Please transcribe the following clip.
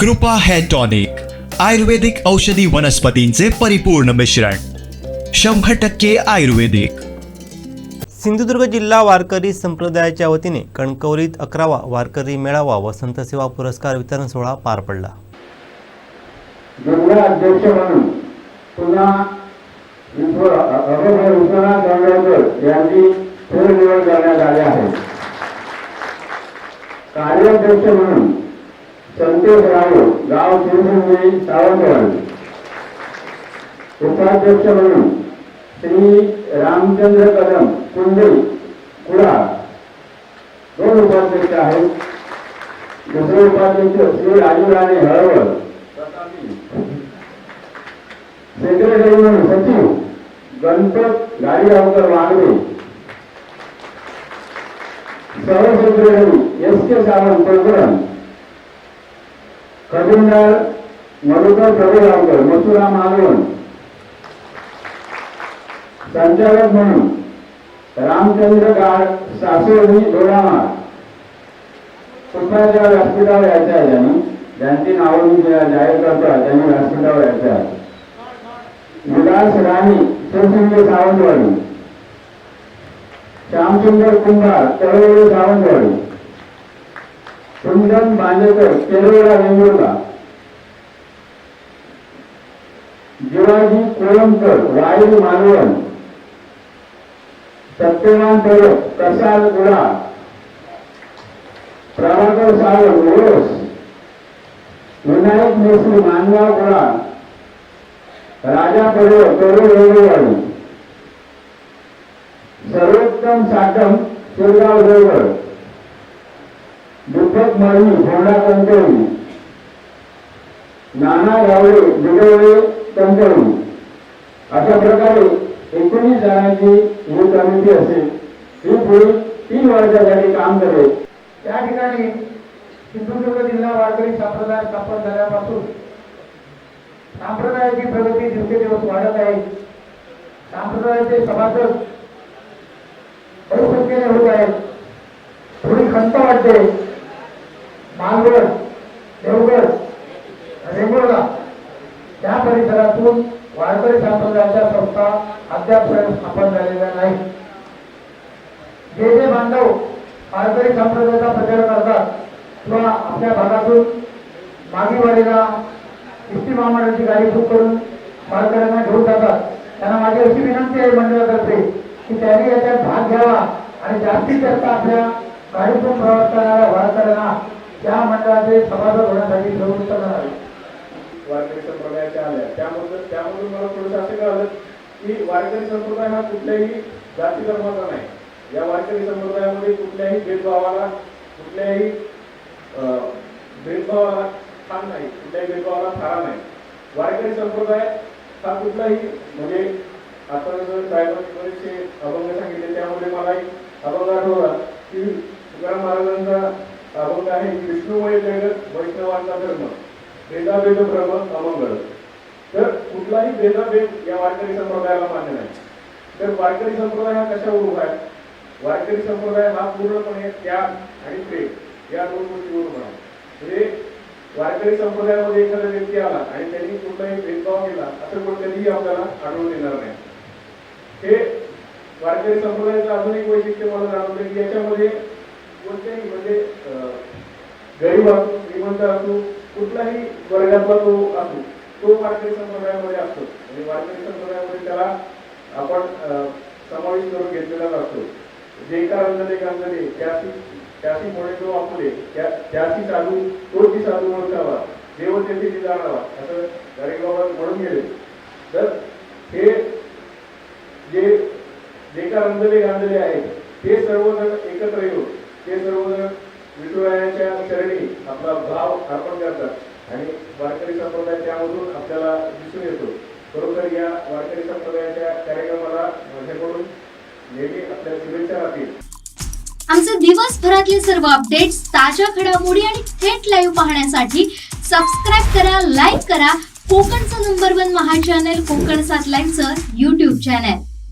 कृपा hair tonic आयुर्वेदिक औषधी वनस्पतींचे परिपूर्ण मिश्रण शंभर टक्के आयुर्वेदिक. सिंधुदुर्ग जिल्हा वारकरी संप्रदायाच्या वतीने कणकवलीत अकरावा वारकरी मेळावा वसंत सेवा पुरस्कार वितरण सोहळा पार पडला. जिल्हा अध्यक्ष म्हणून पुन्हा विश्व- अभय विश्वनाथ दांडेकर यांची फेरनिवड करण्यात आली आहे. कार्याध्यक्ष म्हणून संतोष राव गाव शिरसिंगी सावंतवाडी. उपाध्यक्ष म्हणून श्री रामचंद्र कदम कुंडे कुळा दोन उपाध्यक्ष आहेत. दुसरे उपाध्यक्ष श्री राजू राणे हळवळ. सेक्रेटरी म्हणून सचिव गणपत गाडीगावकर वांगडे. सहसेक्रेटरी एस के सावंत प्रकरण खजिनदार मधुकर प्रभुगावकर मथुरा मालवण. संचालक म्हणून रामचंद्र गाड सासोडी डोळामाळ. कुठल्या व्यासपीठावर यायचं आहे त्यांनी ज्यांची नावं मी जाहीर करतो त्यांनी व्यासपीठावर यायचं आहे विलास राणी शिवसिंगे सावंतवाडी. श्यामचंद्र कुंभार तळवडे सावंतवाडी. कुंदन बांदेकर केरळा वेंगुर्ला. जिवाजी कोळंबकर वाईल मालवण सत्यवान परब प्रसाद गुडा. प्रभाकर सावंत ओळस विनायक मेसरी मानगाव गुडा. राजा पर्व करू वेगवेवाडी सर्वोत्तम साटम शिरगाव देवगड दीपक मळणी होंडा कंटोळी नाना गावडे बिडवळे कंटोळी अशा प्रकारे एकोणीस जणांची ही कमिटी असेल. ही पुढील तीन वर्षासाठी काम करेल. त्या ठिकाणी सिंधुदुर्ग जिल्हा वारकरी संप्रदाय स्थापन झाल्यापासून संप्रदायाची प्रगती दिवसेदिवस वाढत आहे. संप्रदायाचे सभासद बहुसंख्येने होत आहेत. थोडी खंत वाटते मालवण देवगड रेंगोळा त्या परिसरातून वारकरी संप्रदायाच्या संस्था अद्याप स्थापन झालेल्या नाही. जे जे बांधव वारकरी संप्रदायाचा प्रचार करतात किंवा आपल्या भागातून मागीवाडीला वारीला महामंडळाची गाडी बुक करून वारकऱ्यांना घेऊन जातात त्यांना माझी अशी विनंती आहे मंडळातर्फे की त्यांनी याच्यात भाग घ्यावा आणि जास्तीत जास्त आपल्या गाडीतून प्रवास करणाऱ्या वारकऱ्यांना त्या मंडळाचे सभासद होण्यासाठी प्रवृत्त करावे वारकरी संप्रदायाच्या आल्या. त्यामधून त्यामधून मला थोडंसं असं कळालं की वारकरी संप्रदाय हा कुठल्याही जाती धर्माचा नाही. या वारकरी संप्रदायामध्ये कुठल्याही भेदभावाला कुठल्याही अं, भेदभावाला स्थान नाही. कुठल्याही भेदभावाला थारा नाही. वारकरी संप्रदाय हा कुठलाही म्हणजे आता जर साहेबांचे बरेचसे अभंग सांगितले त्यामध्ये मलाही अभंग आठवला की तुकाराम महाराजांचा अभंग आहे विष्णुमय जगत वैष्णवांचा धर्म भेदाभेद भ्रम अमंगळ. तर कुठलाही भेदाभेद या वारकरी संप्रदायाला मान्य नाही. तर वारकरी संप्रदाय हा कशावर उभा आहे? वारकरी संप्रदाय हा पूर्णपणे त्याग आणि प्रेम या दोन गोष्टीवर उभा आहे. म्हणजे वारकरी संप्रदायामध्ये एखादा व्यक्ती आला आणि त्यांनी कुठलाही भेदभाव केला असं पण कधीही आपल्याला आढळून येणार नाही. हे वारकरी संप्रदायाचं अजून एक वैशिष्ट्य मला जाणवतं की याच्यामध्ये कोणत्याही म्हणजे अं, गरीब असो श्रीमंत असो कुठलाही वर्गातला तो असो तो वारकरी संप्रदायामध्ये असतो. म्हणजे वारकरी संप्रदायामध्ये त्याला आपण अं, समावेश करून घेतलेला असतो जे का अंजने गांजने त्याची त्यासी मोडे जो आपले त्या त्यासी साधू तो ती साधू ओळखावा देव तेथे जाणावा असं बाबा म्हणून गेले. तर हे जे जे का रंजले गांजले आहेत ते सर्वजण एकत्र येऊन ते सर्व विठुरायाच्या चरणी आपला भाव अर्पण करतात. आणि वारकरी संप्रदाय त्यामधून आपल्याला दिसून येतो. खरोखर या वारकरी संप्रदायाच्या कार्यक्रमाला माझ्याकडून नेहमी आपल्या शुभेच्छा राहतील. आमचे दिवसभरातले सर्व अपडेट्स ताज्या घडामोडी आणि थेट लाईव्ह पाहण्यासाठी सबस्क्राईब करा लाईक करा. कोकणचं number one Maha channel Konkan सात लाईव्हचं युट्यूब चॅनल